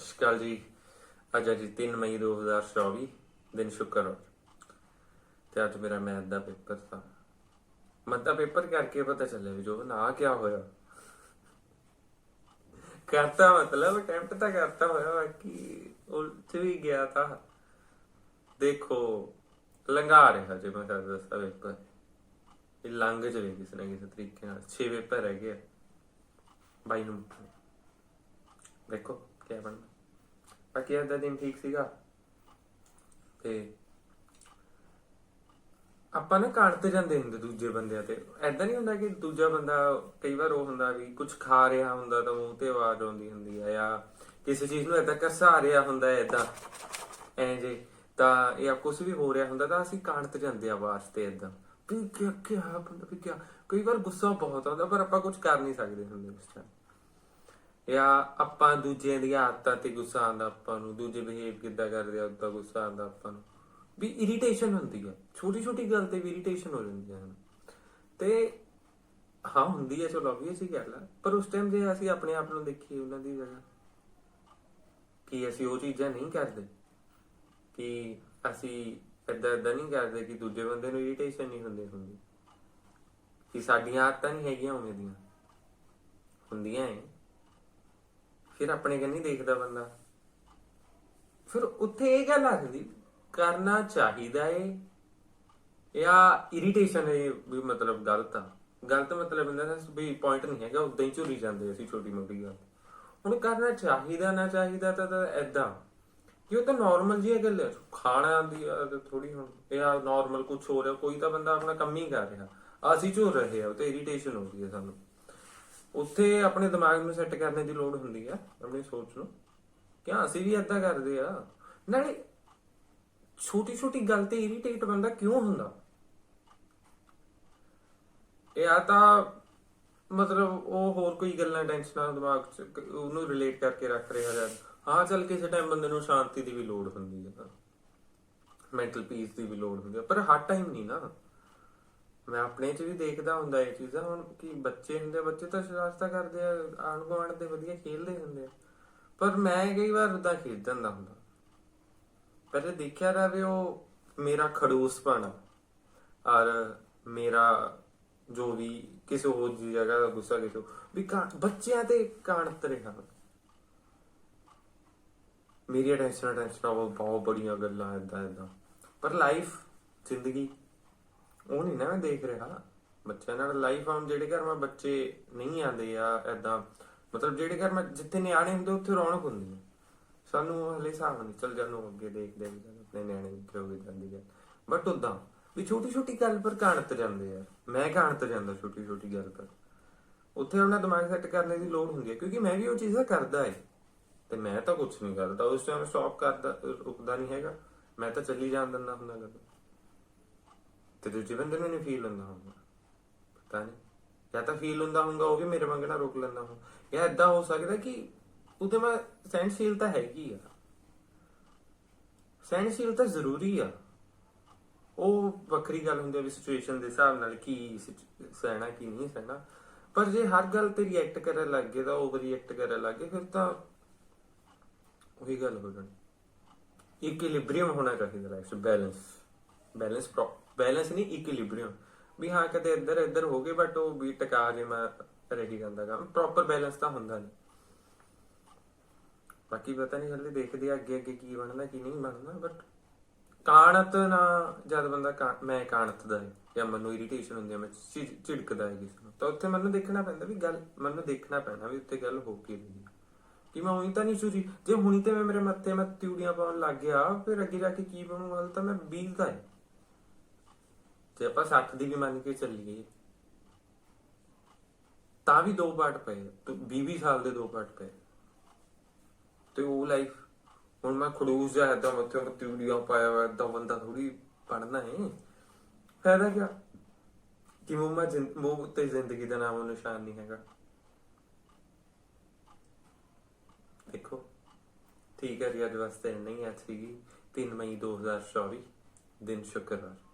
ਅਸ਼ਕਾਲ ਜੀ, ਅੱਜ ਹੈ ਜੀ 3 ਮਈ 2024 ਦਿਨ ਸ਼ੁੱਕਰਵਾਰ। ਤੇ ਅੱਜ ਮੇਰਾ ਮੈਥ ਦਾ ਪੇਪਰ ਸੀ ਮੈਥ ਦਾ ਪੇਪਰ ਕਰਕੇ ਪਤਾ ਚੱਲਿਆ ਵੀ ਜੋ ਨਾ ਕਿਆ ਹੋਇਆ। ਕਰਤਾ ਮਤਲਬ ਅਟੈਂਪਟ ਤਾਂ ਕਰਤਾ ਹੋਇਆ, ਬਾਕੀ ਉਲਝ ਵੀ ਗਿਆ ਤਾਂ। ਦੇਖੋ, ਲੰਘਾ ਰਿਹਾ ਜੇ ਮੈਂ ਕਰ ਦੱਸਾਂ ਪੇਪਰ। ਇਹ ਲੰਘ ਜਵੇ ਕਿਸੇ ਨਾ ਕਿਸੇ ਤਰੀਕੇ ਨਾਲ। 6 ਪੇਪਰ ਰਹਿ ਗਏ ਆ। ਬਾਈ ਨੂੰ ਦੇਖੋ ਕੀ ਬਣਦਾ। ਬਾਕੀ ਅੱਜ ਦਾ ਦਿਨ ਠੀਕ ਸੀਗਾ। ਤੇ ਆਪਾਂ ਨਾ ਕਾਣ ਜਾਂਦੇ ਹੁੰਦੇ ਦੂਜੇ ਬੰਦਿਆਂ ਤੇ। ਐਦਾਂ ਨਹੀਂ ਹੁੰਦਾ ਕਿ ਦੂਜਾ ਬੰਦਾ ਕਈ ਵਾਰ ਉਹ ਹੁੰਦਾ ਵੀ ਕੁਝ ਖਾ ਰਿਹਾ ਹੁੰਦਾ ਤਾਂ ਮੂੰਹ ਤੇ ਆਵਾਜ਼ ਆਉਂਦੀ ਹੁੰਦੀ ਆ ਜਾਂ ਕਿਸੇ ਚੀਜ਼ ਨੂੰ ਐਦਾਂ ਘਸਾ ਰਿਹਾ ਹੁੰਦਾ ਹੈ ਐਦਾਂ ਐ ਜੇ ਤਾਂ ਇਹ ਕੁਝ ਵੀ ਹੋ ਰਿਹਾ ਹੁੰਦਾ ਤਾਂ ਅਸੀਂ ਕਾਣ ਤੇ ਜਾਂਦੇ ਆ ਵਾਸਤੇ ਐਦਾਂ ਵੀ ਕੀ ਕੀ ਬੰਦਾ, ਵੀ ਕੀ ਕਈ ਵਾਰ ਗੁੱਸਾ ਬਹੁਤ ਆਉਂਦਾ ਪਰ ਆਪਾਂ ਕੁਝ ਕਰ ਨਹੀਂ ਸਕਦੇ ਹੁੰਦੇ ਉਸ ਟਾਈਮ ਜਾਂ ਆਪਾਂ ਦੂਜਿਆਂ ਦੀਆਂ ਆਦਤਾਂ ਤੇ ਗੁੱਸਾ ਆਉਂਦਾ ਆਪਾਂ ਨੂੰ, ਦੂਜੇ ਬਿਹੇਵ ਕਿੱਦਾਂ ਕਰਦੇ ਆ, ਉਦਾਂ ਗੁੱਸਾ ਆਉਂਦਾ ਆਪਾਂ ਨੂੰ। ਵੀ ਇਰੀਟੇਸ਼ਨ ਹੁੰਦੀ ਹੈ ਛੋਟੀ ਛੋਟੀ ਗੱਲ ਤੇ ਵੀ ਇਰੀਟੇਸ਼ਨ ਹੋ ਜਾਂਦੀ ਹੈ ਤੇ ਹਾਂ, ਹੁੰਦੀ ਹੈ ਚਲੋ obvious ਹੀ ਗੱਲ ਹੈ ਪਰ ਉਸ ਟਾਈਮ ਜੇ ਅਸੀਂ ਆਪਣੇ ਆਪ ਨੂੰ ਦੇਖੀਏ ਉਹਨਾਂ ਦੀ ਜਗ੍ਹਾ, ਕਿ ਅਸੀਂ ਉਹ ਚੀਜ਼ਾਂ ਨਹੀਂ ਕਰਦੇ, ਕਿ ਅਸੀਂ ਏਦਾਂ ਏਦਾਂ ਨਹੀਂ ਕਰਦੇ ਕਿ ਦੂਜੇ ਬੰਦੇ ਨੂੰ ਇਰੀਟੇਸ਼ਨ ਨਹੀਂ ਹੁੰਦੀ ਹੁੰਦੀ। ਕਿ ਸਾਡੀਆਂ ਆਦਤਾਂ ਨਹੀਂ ਹੈਗੀਆਂ ਉਵੇਂ ਦੀਆਂ। ਹੁੰਦੀਆਂ ਹੈ ਫਿਰ ਆਪਣੇ ਕੰਨ ਦੇਖਦਾ ਬੰਦਾ। ਫਿਰ ਉੱਥੇ ਇਹ ਗੱਲ ਆਖਦੀ ਕਰਨਾ ਚਾਹੀਦਾ ਏ, ਜਾਂ ਇਰੀਟੇਸ਼ਨ ਹੈ ਵੀ ਮਤਲਬ ਗਲਤ ਆ। ਗਲਤ ਮਤਲਬ ਹੁੰਦਾ ਨਾ, ਵੀ ਪੁਆਇੰਟ ਨਹੀਂ ਹੈਗਾ ਉਦਾਂ ਹੀ ਝੁਰੀ ਜਾਂਦੇ ਅਸੀਂ ਛੋਟੀ ਮੋਟੀ ਗੱਲ। ਹੁਣ ਕਰਨਾ ਚਾਹੀਦਾ, ਨਾ ਚਾਹੀਦਾ ਤਾਂ ਤਾਂ ਐਦਾਂ ਕਿ ਉਹ ਤਾਂ ਨਾਰਮਲ ਜੀ ਗੱਲ ਹੈ ਖਾਣਾ ਦੀ ਥੋੜੀ ਹੁਣ ਇਹ ਨਾਰਮਲ ਕੁਝ ਹੋ ਰਿਹਾ ਕੋਈ ਤਾਂ ਬੰਦਾ ਆਪਣਾ ਕੰਮ ਹੀ ਕਰ ਰਿਹਾ। ਅਸੀਂ ਝੁਰ ਰਹੇ ਆ, ਉਹ ਤੇ ਇਰੀਟੇਸ਼ਨ ਹੋ ਰਹੀ ਹੈ ਸਾਨੂੰ। ਉੱਥੇ ਆਪਣੇ ਦਿਮਾਗ ਨੂੰ ਸੈੱਟ ਕਰਨ ਦੀ ਲੋੜ ਹੁੰਦੀ ਆ, ਆਪਣੀ ਸੋਚ ਨੂੰ। ਕਿ ਹਾਂ ਅਸੀਂ ਵੀ ਏਦਾਂ ਕਰਦੇ ਆ? ਨਾਲੇ ਛੋਟੀ ਛੋਟੀ ਗੱਲ ਤੇ ਇਰੀਟੇਟ ਬੰਦਾ ਕਿਉਂ ਹੁੰਦਾ? ਇਹ ਆ ਤਾਂ ਮਤਲਬ ਉਹ ਹੋਰ ਕੋਈ ਗੱਲਾਂ ਟੈਨਸ਼ਨਾਂ ਦਿਮਾਗ 'ਚ ਉਹਨੂੰ ਰਿਲੇਟ ਕਰਕੇ ਰੱਖ ਰਿਹਾ ਜਾਂ, ਹਾਂ ਚੱਲ ਕਿਸੇ ਟਾਈਮ ਬੰਦੇ ਨੂੰ ਸ਼ਾਂਤੀ ਦੀ ਵੀ ਲੋੜ ਹੁੰਦੀ ਹੈ ਮੈਂਟਲ ਪੀਸ ਦੀ ਵੀ ਲੋੜ ਹੁੰਦੀ ਹੈ ਪਰ ਹਰ ਟਾਈਮ ਨਹੀਂ ਨਾ। ਮੈਂ ਆਪਣੇ 'ਚ ਵੀ ਦੇਖਦਾ ਹੁੰਦਾ ਇਹ ਚੀਜ਼ਾਂ, ਹੁਣ ਕਿ ਬੱਚੇ ਹੁੰਦੇ ਬੱਚੇ ਤਾਂ ਸ਼ਰਾਰਤਾਂ ਕਰਦੇ ਆ ਆਣ ਗੁਆਂਢ ਦੇ ਵਧੀਆ ਖੇਡਦੇ ਹੁੰਦੇ ਆ। ਪਰ ਮੈਂ ਕਈ ਵਾਰ ਉਦਾਂ ਖੇਡ ਜਾਂਦਾ ਹੁੰਦਾ। ਪਹਿਲੇ ਦੇਖਿਆ ਰਵੇ ਉਹ ਮੇਰਾ ਖੜੂਸਪਣ, ਔਰ ਮੇਰਾ ਜੋ ਵੀ ਕਿਸੇ ਹੋਰ ਦੀ ਜਗ੍ਹਾ ਦਾ ਗੁੱਸਾ ਕਿਸੇ ਵੀ ਬੱਚਿਆਂ ਤੇ ਕਾਣਤ ਰਿਹਾ। ਮੇਰੀ ਟੈਨਸ਼ਨ ਟੈਨਸ਼ਨ ਉਹ ਬਹੁਤ ਬੜੀਆਂ ਗੱਲਾਂ ਏਦਾਂ ਏਦਾਂ ਪਰ ਲਾਈਫ ਜ਼ਿੰਦਗੀ ਉਹ ਨਹੀਂ ਨਾ ਮੈਂ ਦੇਖ ਰਿਹਾ। ਬੱਚਿਆਂ ਨਾਲ ਲਾਈਫ ਆਉਂ ਜਿਹੜੇ ਘਰ ਮੈਂ ਬੱਚੇ ਨਹੀਂ ਆਉਂਦੇ ਆ ਐਦਾਂ ਮਤਲਬ ਜਿਹੜੇ ਘਰ ਮੈਂ ਜਿੱਥੇ ਨਿਆਣੇ ਹੁੰਦੇ ਉੱਥੇ ਰੌਣਕ ਹੁੰਦੀ ਹੈ ਸਾਨੂੰ ਹਲੇ ਹਿਸਾਬ ਨਹੀਂ ਚੱਲ ਜਾਨੂੰ ਅੱਗੇ ਦੇਖਦੇ ਵੀ ਜਾਂਦੇ, ਆਪਣੇ ਨਿਆਣੇ ਵੀ ਜਾਂਦੀ ਹੈ ਬਟ ਉਦਾਂ ਵੀ ਛੋਟੀ ਛੋਟੀ ਗੱਲ ਪਰ ਕਾਣਤ ਜਾਂਦੇ ਆ। ਮੈਂ ਕਾਣਤ ਜਾਂਦਾ ਛੋਟੀ ਛੋਟੀ ਗੱਲ ਪਰ। ਉੱਥੇ ਉਹਨਾਂ ਦਿਮਾਗ ਸੈੱਟ ਕਰਨ ਦੀ ਲੋੜ ਹੁੰਦੀ ਹੈ ਕਿਉਂਕਿ ਮੈਂ ਵੀ ਉਹ ਚੀਜ਼ਾਂ ਕਰਦਾ ਏ। ਤੇ ਮੈਂ ਤਾਂ ਕੁਝ ਨਹੀਂ ਕਰਦਾ ਉਸ ਟਾਈਮ ਸਟਾਪ ਕਰਦਾ ਰੁਕਦਾ ਨਹੀਂ ਹੈਗਾ। ਮੈਂ ਤਾਂ ਚੱਲੀ ਜਾਣ ਦਿੰਦਾ ਹੁੰਦਾ ਗੱਲ ਤੇ ਦੂਜੇ ਬੰਦੇ ਨੂੰ ਨਹੀਂ ਫੀਲ ਹੁੰਦਾ ਹੁੰਦਾ ਪਤਾ ਨਹੀਂ ਜਾਂ ਤਾਂ ਫੀਲ ਹੁੰਦਾ ਹੁੰਦਾ ਉਹ ਵੀ ਮੇਰੇ ਮੰਗਣਾ ਰੋਕ ਲੈਂਦਾ ਹੋ ਜਾਂ ਇਦਾਂ ਹੋ ਸਕਦਾ ਕਿ ਉਹਦੇ ਮੈਂ ਸਹਿਣਸ਼ੀਲਤਾ ਹੈਗੀ ਆ। ਸਹਿਣਸ਼ੀਲਤਾ ਜ਼ਰੂਰੀ ਆ। ਉਹ ਵੱਖਰੀ ਗੱਲ ਹੁੰਦੀ ਹੈ ਵੀ ਸਿਚੁਏਸ਼ਨ ਦੇ ਹਿਸਾਬ ਨਾਲ ਕੀ ਸਿਚ- ਸਹਿਣਾ, ਕੀ ਨਹੀਂ ਸਹਿਣਾ। ਪਰ ਜੇ ਹਰ ਗੱਲ ਤੇ ਰਿਐਕਟ ਕਰਨ ਲੱਗ ਗਏ, ਤਾਂ ਓਵਰ ਰਿਐਕਟ ਕਰਨ ਲੱਗ ਗਏ, ਫਿਰ ਤਾਂ ਉਹੀ ਗੱਲ ਹੋ ਜਾਣੀ। ਇਕੁਇਲਿਬ੍ਰੀਅਮ ਹੋਣਾ ਚਾਹੀਦਾ ਲਾਈਫ 'ਚ ਬੈਲੈਂਸ ਬੈਲੈਂਸ ਬੈਲੈਂਸ ਨਹੀਂ ਇਕੁਇਲਿਬ੍ਰੀਅਮ ਵੀ ਹਾਂ ਕਦੇ ਇੱਧਰ ਇੱਧਰ ਹੋ ਗਏ ਬਟ ਉਹ ਵੀ ਟਕਾ ਜੇ ਮੈਂ ਰਹੀ ਜਾਂਦਾ ਗਾ ਪ੍ਰੋਪਰ ਬੈਲੈਂਸ ਤਾਂ ਹੁੰਦਾ ਨਹੀਂ ਬਾਕੀ ਪਤਾ ਨਹੀਂ ਹਲੇ ਦੇਖਦੇ ਆ ਅੱਗੇ ਅੱਗੇ ਕੀ ਬਣਨਾ, ਕੀ ਨਹੀਂ ਬਣਨਾ ਬਟ ਕਾਣਤ ਨਾ, ਜਦ ਬੰਦਾ ਮੈਂ ਕਾਣਤ ਦਾ ਹੈ ਜਾਂ ਮੈਨੂੰ ਇਰੀਟੇਸ਼ਨ ਹੁੰਦੀ ਹੈ ਮੈਂ ਝਿੜਕਦਾ ਹੈ ਕਿਸੇ ਨੂੰ ਤਾਂ ਉੱਥੇ ਮੈਨੂੰ ਦੇਖਣਾ ਪੈਂਦਾ ਵੀ ਗੱਲ, ਮੈਨੂੰ ਦੇਖਣਾ ਪੈਣਾ ਵੀ ਉੱਥੇ ਗੱਲ ਹੋ ਕੀ ਰਹੀ ਕਿ ਮੈਂ ਉਹੀ ਤਾਂ ਨਹੀਂ ਸੋਚੀ ਜੇ ਹੁਣੀ ਤੇ ਮੈਂ ਮੇਰੇ ਮੱਥੇ ਮੈਂ ਤਿਉੜੀਆਂ ਪਾਉਣ ਲੱਗ ਗਿਆ, ਫਿਰ ਅੱਗੇ ਜਾ ਕੇ ਕੀ ਬਣੂ ਤਾਂ ਮੈਂ ਬੀਜਦਾ ਹੈ ਜੇ ਆਪਾਂ 60 ਦੀ ਵੀ ਮੰਨ ਕੇ ਚੱਲੀਏ। ਤਾਂ ਵੀ ਦੋ ਪਾਰਟ ਪਏ 20 20 ਸਾਲ ਦੇ ਦੋ ਪਾਰਟ ਪਏ। ਤੇ ਉਹ ਲਾਈਫ ਹੁਣ ਮੈਂ ਖੜੂਸ ਜਾ ਏਦਾਂ ਮੱਥੇ ਤੇ ਤਿਉੜੀਆਂ ਪਾਇਆ ਹੋਇਆ, ਏਦਾਂ ਬੰਦਾ ਥੋੜੀ ਪੜਨਾ ਹੈ ਫਾਇਦਾ ਕੀ ਕਿ ਮੂੰਹ ਮਾ ਤੇ ਜ਼ਿੰਦਗੀ ਦਾ ਨਾਮ ਨਿਸ਼ਾਨ ਨਹੀਂ ਹੈਗਾ। ਦੇਖੋ, ਠੀਕ ਹੈ ਜੀ, ਅੱਜ ਵਾਸਤੇ ਇੰਨਾ ਹੀ ਅੱਜ ਸੀਗੀ 3 ਮਈ 2024 ਦਿਨ ਸ਼ੁੱਕਰਵਾਰ।